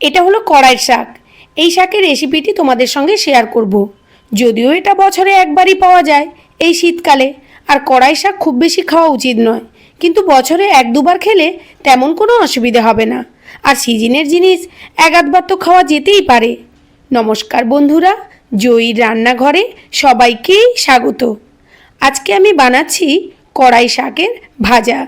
এটা হলো কড়াই শাক। এই শাকের রেসিপিটি তোমাদের সঙ্গে শেয়ার করব। যদিও এটা বছরে একবারই পাওয়া যায় এই শীতকালে। আর কড়াই শাক খুব বেশি খাওয়া উচিত নয়। কিন্তু বছরে এক দুবার খেলে তেমন কোনো অসুবিধা হবে না। আর সিজনের জিনিস এক আধবার তো খাওয়া যেতেই পারে। নমস্কার বন্ধুরা জয়ীর রান্নাঘরে সবাইকেই স্বাগত। আজকে আমি বানাচ্ছি কড়াই শাকের ভাজা।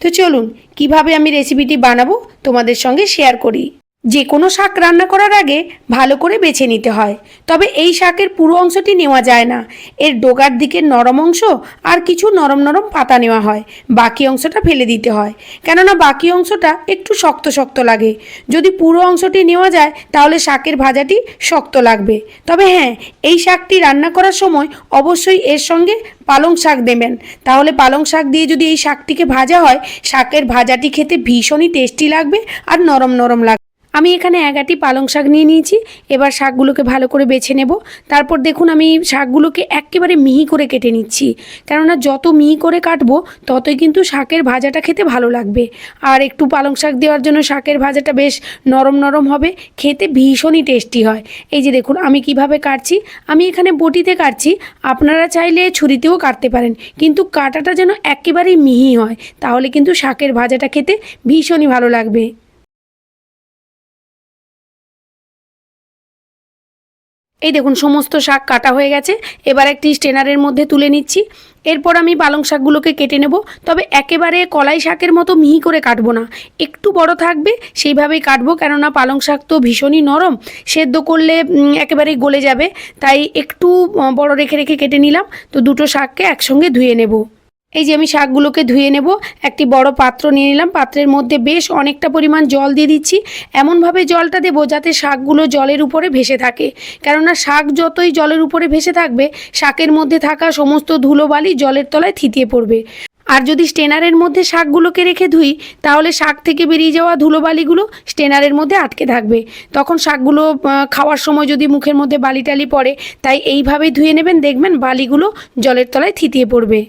তো চলুন, কীভাবে আমি রেসিপিটি বানাবো তোমাদের সঙ্গে শেয়ার করি। যে কোনো শাক রান্না করার আগে ভালো করে বেছে নিতে হয়। তবে এই শাকের পুরো অংশটি নেওয়া যায় না। এর ডোগার দিকের নরম অংশ আর কিছু নরম নরম পাতা নেওয়া হয়। বাকি অংশটা ফেলে দিতে হয়। কেননা বাকি অংশটা একটু শক্ত শক্ত লাগে। যদি পুরো অংশটি নেওয়া যায়, তাহলে শাকের ভাজাটি শক্ত লাগবে। তবে হ্যাঁ এই শাকটি রান্না করার সময় অবশ্যই এর সঙ্গে পালং শাক দেবেন। তাহলে পালং শাক দিয়ে যদি এই শাকটিকে ভাজা হয়, শাকের ভাজাটি খেতে ভীষণই টেস্টি লাগবে আর নরম নরম লাগবে আমি এখানে এগাটি পালং শাক নিয়ে নিয়েছি। এবার শাকগুলোকে ভালো করে বেছে নেব। তারপর দেখুন আমি শাকগুলোকে একেবারে মিহি করে কেটে নিচ্ছি। কেননা যত মিহি করে কাটবো, ততই কিন্তু শাকের ভাজাটা খেতে ভালো লাগবে। আর একটু পালং শাক দেওয়ার জন্য শাকের ভাজাটা বেশ নরম নরম হবে। খেতে ভীষণই টেস্টি হয়। এই যে দেখুন, আমি কীভাবে কাটছি? আমি এখানে বটিতে কাটছি। আপনারা চাইলে ছুরিতেও কাটতে পারেন। কিন্তু কাটাটা যেন একেবারেই মিহি হয়, তাহলে কিন্তু শাকের ভাজাটা খেতে ভীষণই ভালো লাগবে। এই দেখুন, সমস্ত শাক কাটা হয়ে গেছে। এবার একটি স্টেনারের মধ্যে তুলে নিচ্ছি। এরপর আমি পালং শাকগুলোকে কেটে নেব। তবে একেবারে কলাই শাকের মতো মিহি করে কাটবো না। একটু বড় থাকবে, সেইভাবেই কাটবো। কেননা পালং শাক তো ভীষণই নরম। সেদ্ধ করলে একেবারেই গলে যাবে। তাই একটু বড় রেখে রেখে কেটে নিলাম। তো দুটো শাককে একসঙ্গে ধুয়ে নেব। এই যে আমি শাকগুলোকে ধুয়ে নেব, একটি বড় পাত্র নিয়ে নিলাম। পাত্রের মধ্যে বেশ অনেকটা পরিমাণ জল দিয়ে দিচ্ছি। এমনভাবে জলটা দেবো যাতে শাকগুলো জলের উপরে ভেসে থাকে। কেননা শাক যতই জলের উপরে ভেসে থাকবে, শাকের মধ্যে থাকা সমস্ত ধুলোবালি জলের তলায় থিতিয়ে পড়বে। আর যদি স্টেনারের মধ্যে শাকগুলোকে রেখে ধুই, তাহলে শাক থেকে বেরিয়ে যাওয়া ধুলোবালিগুলো স্টেনারের মধ্যে আটকে থাকবে। তখন শাকগুলো খাওয়ার সময় যদি মুখের মধ্যে বালি টালি পড়ে, তাই এইভাবেই ধুয়ে নেবেন। দেখবেন বালিগুলো জলের তলায় থিতিয়ে পড়বে।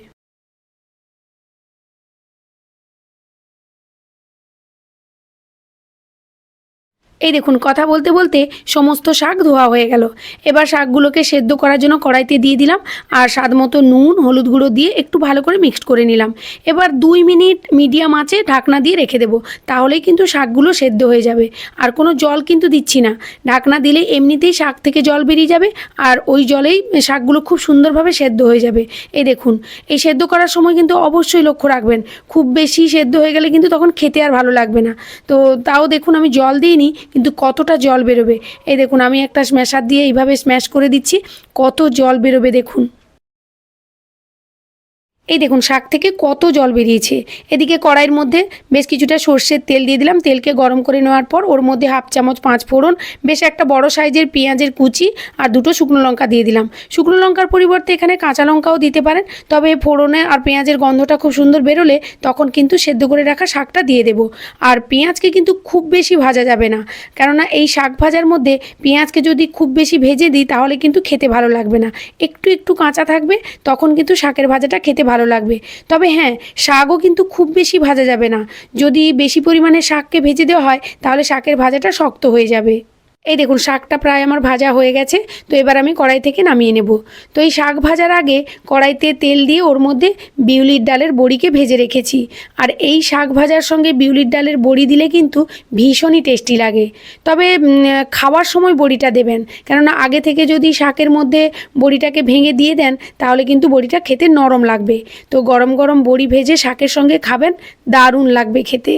এই দেখুন, কথা বলতে বলতে সমস্ত শাক ধোয়া হয়ে গেল। এবার শাকগুলোকে সেদ্ধ করার জন্য কড়াইতে দিয়ে দিলাম আর স্বাদ মতো নুন, হলুদ গুঁড়ো দিয়ে একটু ভালো করে মিক্সড করে নিলাম। এবার দুই মিনিট মিডিয়াম আঁচে ঢাকনা দিয়ে রেখে দেবো, তাহলেই কিন্তু শাকগুলো সেদ্ধ হয়ে যাবে। আর কোনো জল কিন্তু দিচ্ছি না। ঢাকনা দিলেই এমনিতেই শাক থেকে জল বেরিয়ে যাবে আর ওই জলেই শাকগুলো খুব সুন্দরভাবে সেদ্ধ হয়ে যাবে। এই দেখুন, এই সেদ্ধ করার সময় কিন্তু অবশ্যই লক্ষ্য রাখবেন। খুব বেশি সেদ্ধ হয়ে গেলে কিন্তু তখন খেতে আর ভালো লাগবে না। তো তাও দেখুন, আমি জল দিইনি কিন্তু কতটা জল বেরোবে? এই দেখুন, আমি একটা স্ম্যাশার দিয়ে এইভাবে স্ম্যাশ করে দিচ্ছি, কত জল বেরোবে দেখুন। এই দেখুন, শাক থেকে কত জল বেরিয়েছে। এদিকে কড়াইয়ের মধ্যে বেশ কিছুটা সর্ষের তেল দিয়ে দিলাম। তেলকে গরম করে নেওয়ার পর ওর মধ্যে হাফ চামচ পাঁচ ফোড়ন, বেশ একটা বড় সাইজের পেঁয়াজের কুচি আর দুটো শুকনো লঙ্কা দিয়ে দিলাম। শুকনো লঙ্কার পরিবর্তে এখানে কাঁচা লঙ্কাও দিতে পারেন, তবে ফোড়নে আর পেঁয়াজের গন্ধটা খুব সুন্দর বেরোলে তখন কিন্তু সেদ্ধ করে রাখা শাকটা দিয়ে দেবো। আর পেঁয়াজকে কিন্তু খুব বেশি ভাজা যাবে না, কেননা এই শাক ভাজার মধ্যে পেঁয়াজকে যদি খুব বেশি ভেজে দিই, তাহলে কিন্তু খেতে ভালো লাগবে না। একটু একটু কাঁচা থাকবে, তখন কিন্তু শাকের ভাজাটা খেতে ভালো লাগবে। তবে হ্যাঁ শাকও কিন্তু খুব বেশি ভাজা যাবে না। যদি বেশি পরিমাণে শাককে ভেজে দেওয়া হয়, তাহলে শাকের ভাজাটা শক্ত হয়ে যাবে। এই দেখুন, শাকটা প্রায় আমার ভাজা হয়ে গেছে, তো এবার আমি কড়াই থেকে নামিয়ে নেব। তো এই শাক ভাজার আগে কড়াইতে তেল দিয়ে ওর মধ্যে বিউলির ডালের বড়িকে ভেজে রেখেছি। আর এই শাক ভাজার সঙ্গে বিউলির ডালের বড়ি দিলে কিন্তু ভীষণই টেস্টি লাগে। তবে খাওয়ার সময় বড়িটা দেবেন, কেননা আগে থেকে যদি শাকের মধ্যে বড়িটাকে ভেঙে দিয়ে দেন, তাহলে কিন্তু বড়িটা খেতে নরম লাগবে। তো গরম গরম বড়ি ভেজে শাকের সঙ্গে খাবেন, দারুণ লাগবে খেতে।